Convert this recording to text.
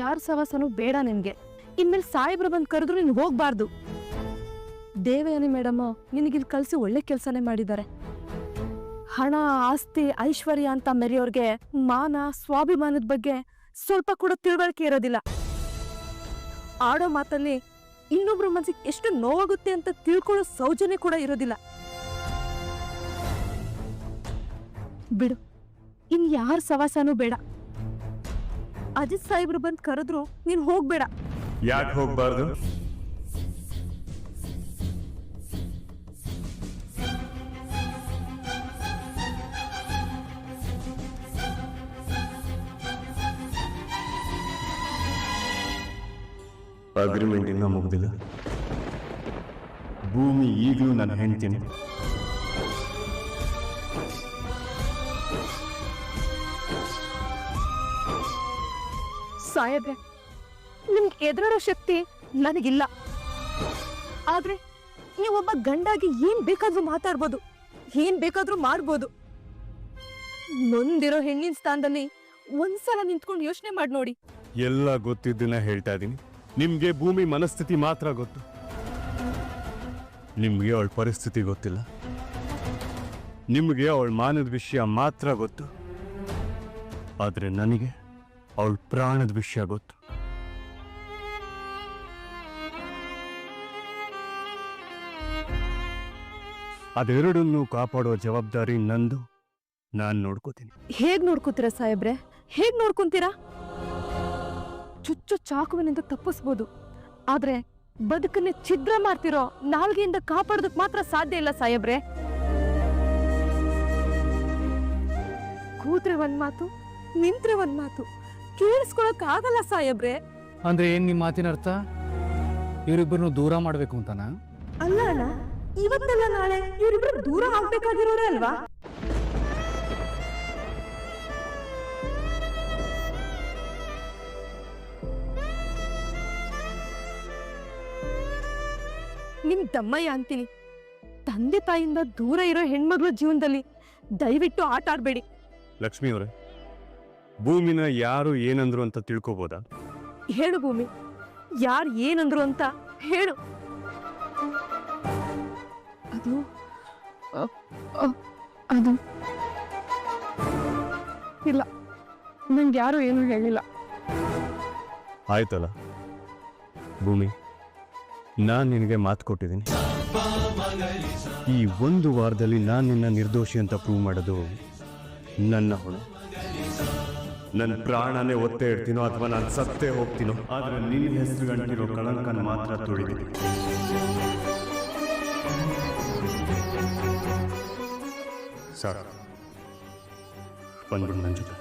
ಯಾರ ಸವಾಸನೂ ಬೇಡ ನಿನ್ಗೆ. ಇನ್ಮೇಲೆ ಸಾಹೇಬ್ರು ಬಂದು ಕರೆದ್ರು ನೀನು ಹೋಗ್ಬಾರ್ದು. ದೇವಯಾನಿ ಮೇಡಮ್ ನಿನಗಿಲ್ಲಿ ಕಲಿಸಿ ಒಳ್ಳೆ ಕೆಲಸನೇ ಮಾಡಿದ್ದಾರೆ ಹಣ, ಆಸ್ತಿ, ಐಶ್ವರ್ಯ ಅಂತ ಮೆರೆಯೋರ್ಗೆ ಮಾನ, ಸ್ವಾಭಿಮಾನದ ಬಗ್ಗೆ ಸ್ವಲ್ಪ ಕೂಡ ತಿಳುವಳಿಕೆ ಇರೋದಿಲ್ಲ. ಆಡೋ ಮಾತಲ್ಲಿ ಇನ್ನೊಬ್ರ ಮನಸ್ಸಿಗೆ ಎಷ್ಟು ನೋವಾಗುತ್ತೆ ಅಂತ ತಿಳ್ಕೊಳ್ಳೋ ಸೌಜನ್ಯ ಕೂಡ ಇರೋದಿಲ್ಲ. ಬಿಡು, ಇನ್ ಯಾರ ಸವಾಸನೂ ಬೇಡ. ಅಜಿತ್ ಸಾಹೇಬ್ರು ಬಂದ್ ಕರೆದ್ರು ನೀನ್ ಹೋಗ್ಬೇಡ. ಯಾಕೆ ಹೋಗ್ಬಾರ್ದು? ಅಗ್ರಿಮೆಂಟ್ ಇನ್ನೂ ಮುಗ್ದಿಲ್ಲ. ಭೂಮಿ ಈಗಲೂ ನನ್ನ ಹೆಂಡ್ತೀನಿ. ಸಾಹೇಬ್ರೆ, ನಿಮ್ಗೆ ಎದುರಾಡೋ ಶಕ್ತಿ ನನಗಿಲ್ಲ. ಆದ್ರೆ ನೀವೊಬ್ಬ ಗಂಡಾಗಿ ಏನ್ ಬೇಕಾದ್ರೂ ಮಾತಾಡ್ಬೋದು, ಏನ್ ಬೇಕಾದ್ರೂ ಮಾಡ್ಬೋದು. ನೊಂದಿರೋ ಹೆಣ್ಣಿನ ಸ್ಥಾನದಲ್ಲಿ ಒಂದ್ಸಲ ನಿಂತ್ಕೊಂಡು ಯೋಚನೆ ಮಾಡಿ ನೋಡಿ. ಎಲ್ಲ ಗೊತ್ತಿದ್ದನ್ನ ಹೇಳ್ತಾ ಇದ್ದೀನಿ ನಿಮ್ಗೆ ಭೂಮಿ ಮನಸ್ಥಿತಿ ಮಾತ್ರ ಗೊತ್ತು. ನಿಮ್ಗೆ ಅವಳ ಪರಿಸ್ಥಿತಿ ಗೊತ್ತಿಲ್ಲ. ನಿಮ್ಗೆ ಅವಳ ಮಾನದ ವಿಷಯ ಮಾತ್ರ ಗೊತ್ತು. ಆದ್ರೆ ನನಗೆ ಅವಳ ಪ್ರಾಣದ ವಿಷಯ ಗೊತ್ತು. ಅದೆರಡನ್ನೂ ಕಾಪಾಡೋ ಜವಾಬ್ದಾರಿ ನಂದು. ನಾನು ನೋಡ್ಕೋತೀನಿ. ಹೇಗ್ ನೋಡ್ಕೋತೀರಾ ಸಾಹೇಬ್ರೆ? ಹೇಗ್ ನೋಡ್ಕೊಂತೀರಾ? ಚುಚ್ಚು ಚಾಕುವಿನಿಂದ ತಪ್ಪಿಸ್ಬೋದು. ಆದ್ರೆ ಬದುಕನ್ನೇ ಛಿದ್ರ ಮಾಡ್ತಿರೋ ನಾಲ್ಗೆಯಿಂದ ಕಾಪಾಡೋದಕ್ ಮಾತ್ರ ಸಾಧ್ಯ ಇಲ್ಲ ಸಾಹೇಬ್ರೆ. ಕೂತ್ರೆ ಒಂದ್ ಮಾತು, ನಿಂತ್ರೆ ಒಂದ್ ಮಾತು. ಕೇಳಿಸ್ಕೊಳಕ್ ಆಗಲ್ಲ ಸಾಹೇಬ್ರೆ. ಅಂದ್ರೆ ಏನ್ ನಿಮ್ಮ ಮಾತಿನ ಅರ್ಥ? ಇವರಿಬ್ಬರನ್ನು ದೂರ ಮಾಡ್ಬೇಕು ಅಂತಾನ? ಅಲ್ಲ ಅಣ್ಣ ಇವತ್ತಲ್ಲ ನಾಳೆ ಇವರಿಬ್ರು ದೂರ ಆಗ್ಬೇಕಾಗಿರೋರೇ ಅಲ್ವಾ? ನಿಮ್ ದಮ್ಮಯ್ಯ ಅಂತೀನಿ ತಂದೆ ತಾಯಿಯಿಂದ ದೂರ ಇರೋ ಹೆಣ್ಮಗಳ ಜೀವನದಲ್ಲಿ ದಯವಿಟ್ಟು ಆಟ ಆಡ್ಬೇಡಿ ಲಕ್ಷ್ಮಿ ಅವರೇ ಭೂಮಿನ ಯಾರು ಏನಂದ್ರು ಅಂತ ತಿಳ್ಕೋಬೋದಾ? ಹೇಳು ಭೂಮಿ. ಯಾರು ಏನಂದ್ರು ಅಂತ ಹೇಳು. ಅದು ಅ, ಅ, ಅದು. ಇಲ್ಲ ನಂಗೆ ಯಾರು ಏನು ಹೇಳಿಲ್ಲ. ಆಯ್ತಲ್ಲ. ಭೂಮಿ ನಾನು ನಿನಗೆ ಮಾತು ಕೊಟ್ಟಿದ್ದೀನಿ. ಈ ಒಂದು ವಾರದಲ್ಲಿ ನಾನು ನಿನ್ನ ನಿರ್ದೋಷಿ ಅಂತ ಪ್ರೂವ್ ಮಾಡೋದು ನನ್ನ ಹೊಣೆ. ನನ್ನ ಪ್ರಾಣನೇ ಒತ್ತೆ ಇಡ್ತೀನೋ ಅಥವಾ ನಾನು ಸತ್ತೇ ಹೋಗ್ತೀನೋ? ಆದ್ರೆ ನಿನ್ನ ಹೆಸರು ಗಂಟಿರೋ ಕಳಂಕನ ಮಾತ್ರ ತುಳಿತೀನಿ ಸಾಕು ಬಂದ್ಬಿಡು ನನ್ನ ಜೊತೆ.